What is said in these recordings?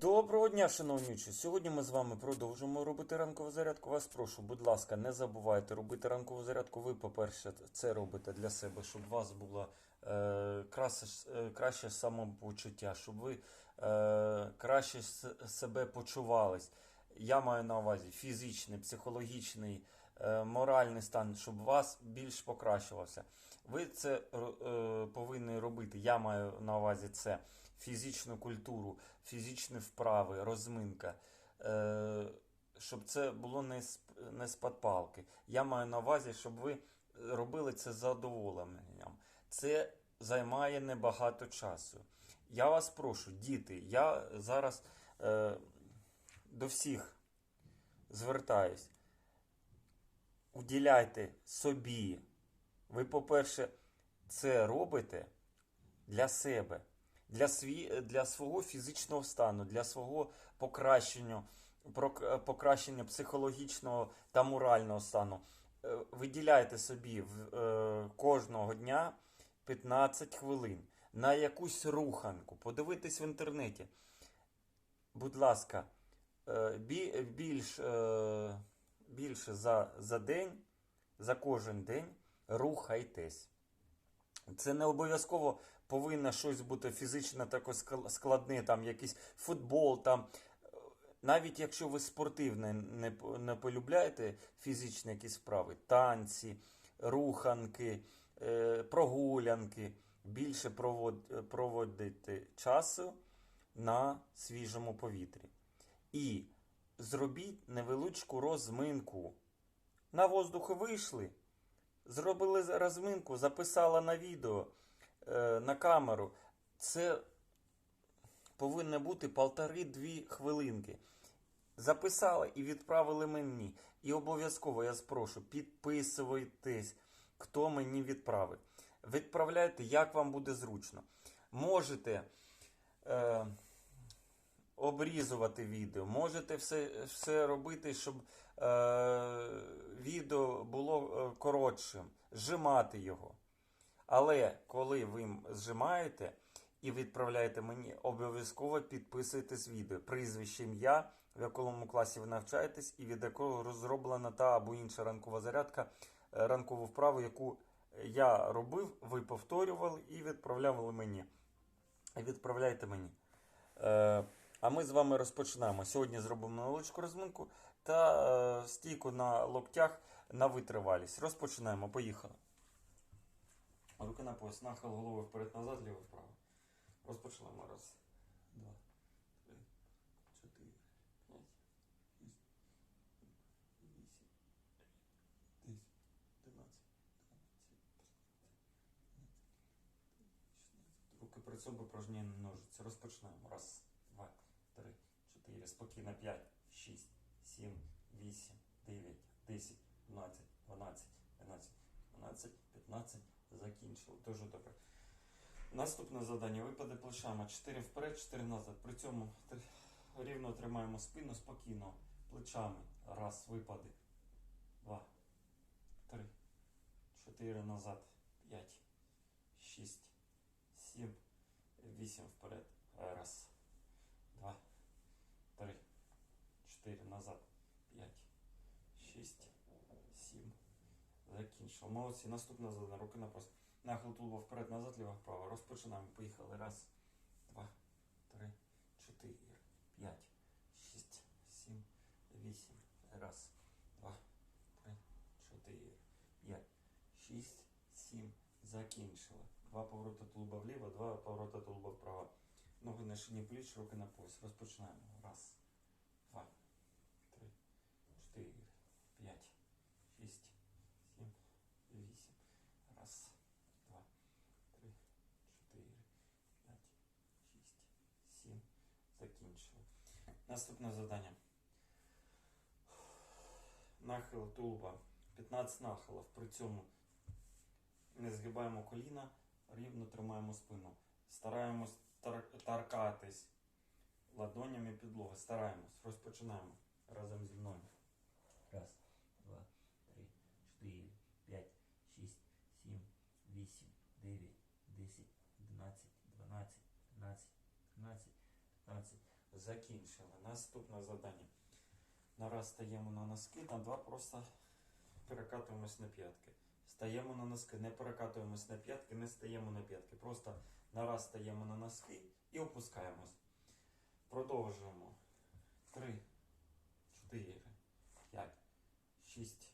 Доброго дня, шановні учні! Сьогодні ми з вами продовжимо робити ранкову зарядку. Вас прошу, будь ласка, не забувайте робити ранкову зарядку. Ви, по-перше, це робите для себе, щоб у вас було е, краще, е, краще самопочуття, щоб ви е, краще себе почувались. Я маю на увазі фізичний, психологічний, моральний стан, щоб вас більш покращувався. Ви це е, повинні робити. Я маю на увазі це фізичну культуру, фізичні вправи, розминка. Е, щоб це було не з, не з-під палки. Я маю на увазі, щоб ви робили це з задоволенням. Це займає небагато часу. Я вас прошу, діти, я зараз е, до всіх звертаюсь. Уділяйте собі. Ви, по-перше, це робите для себе, для, сві, для свого фізичного стану, для свого покращення, покращення психологічного та морального стану. Е, Виділяйте собі е, кожного дня 15 хвилин на якусь руханку, подивитись в інтернеті. Будь ласка, е, бі, більш, більше за, за день, за кожен день рухайтесь. Це не обов'язково повинно щось бути фізично таке складне, там якийсь футбол. Там. Е, Навіть якщо ви спортивне не, не полюбляєте фізичні якісь вправи, танці, руханки, е, прогулянки, більше провод, проводити часу на свіжому повітрі. І зробіть невеличку розминку. На воздух вийшли, зробили розминку, записала на відео, е, на камеру. Це повинно бути полтори-дві хвилинки. Записали і відправили мені. І обов'язково я спрошу, підписуйтесь, хто мені відправить. Відправляйте, як вам буде зручно. Можете е, обрізувати відео, можете все, все робити, щоб е, відео було е, коротшим, зжимати його. Але коли ви зжимаєте і відправляєте мені, обов'язково підписуйтесь відео, прізвище ім'я, в якому класі ви навчаєтесь, і від якого розроблена та або інша ранкова зарядка, е, ранкову вправу, яку я робив, ви повторювали і відправляли мені. Відправляйте мені. Е, а ми з вами розпочинаємо. Сьогодні зробимо невеличку розминку та е, стійку на локтях на витривалість. Розпочинаємо. Поїхали. Руки на пояс, нахил голови вперед-назад, ліво вправо. Розпочинаємо. Раз, два, три, чотири, п'ять, шість, вісім, десять, дванадцять, Руки перед собою порожні ножиці. Розпочинаємо. Раз, два, три, чотири. Спокійно. П'ять, шість, сім, вісім, дев'ять, десять, одинадцять, дванадцять, тринадцять, дванадцять, п'ятнадцять. Закінчили. Дуже добре. Наступне завдання. Випади плечами. 4 вперед, 4 назад. При цьому рівно тримаємо спину спокійно. Плечами. Раз, випади. Два. Три. Чотири назад. П'ять. Шість. Сім. Вісім вперед. Раз. Два. Три. Чотири назад. П'ять. Шість. Сім. Закінчив. Молодці. Наступне завдання. Руки на пояс. Нахил тулуба вперед, назад, ліво, вправо. Розпочинаємо. Поїхали. Раз, два, три, чотири, п'ять, шість, сім, вісім. Раз, два, три, чотири, п'ять, шість, сім. Закінчили. Два повороти тулуба вліво, два повороти тулуба вправо. Ноги на шині пліч, руки на пояс. Розпочинаємо. Раз, два, три, чотири, п'ять, шість, сім, вісім. Раз, два, три, чотири, п'ять, шість, сім. Закінчили. Наступне завдання. Нахил тулуба. 15 нахилів. При цьому не згибаємо коліна, рівно тримаємо спину. Стараємось тар- таркатись ладонями підлоги. Стараємось. Розпочинаємо разом зі мною. Раз, два, три, чотири, п'ять, шість, сім, вісім, дев'ять, десять, одинадцять, дванадцять, тринадцять, 15, 15. Закінчили. Наступне завдання. На раз стаємо на носки, на два просто перекатуємось на п'ятки. Стаємо на носки, не перекатуємось на п'ятки, не стаємо на п'ятки. Просто на раз стаємо на носки і опускаємось. Продовжуємо. 3, 4, 5, 6,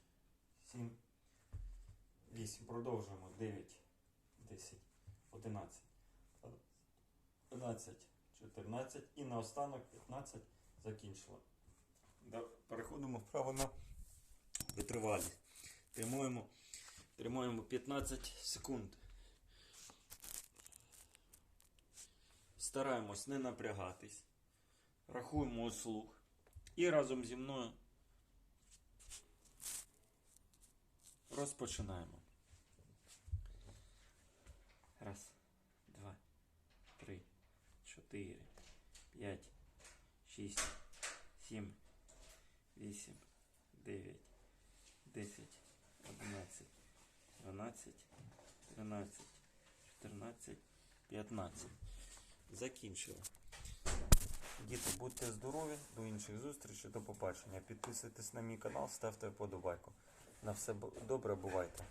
7, 8. Продовжуємо. 9, 10, 11, 12, 14 і наостанок 15 закінчили. Да, Переходимо вправо на витривалість. Тримуємо, тримуємо 15 секунд. Стараємось не напрягатись. Рахуємо у слух. І разом зі мною розпочинаємо. Раз, 4, 5, 6, 7, 8, 9, 10, 11, 12, 13, 14, 15. Закінчили. Діти, будьте здорові, до інших зустрічей, до побачення. Підписуйтесь на мій канал, ставте вподобайку. На все добре, бувайте.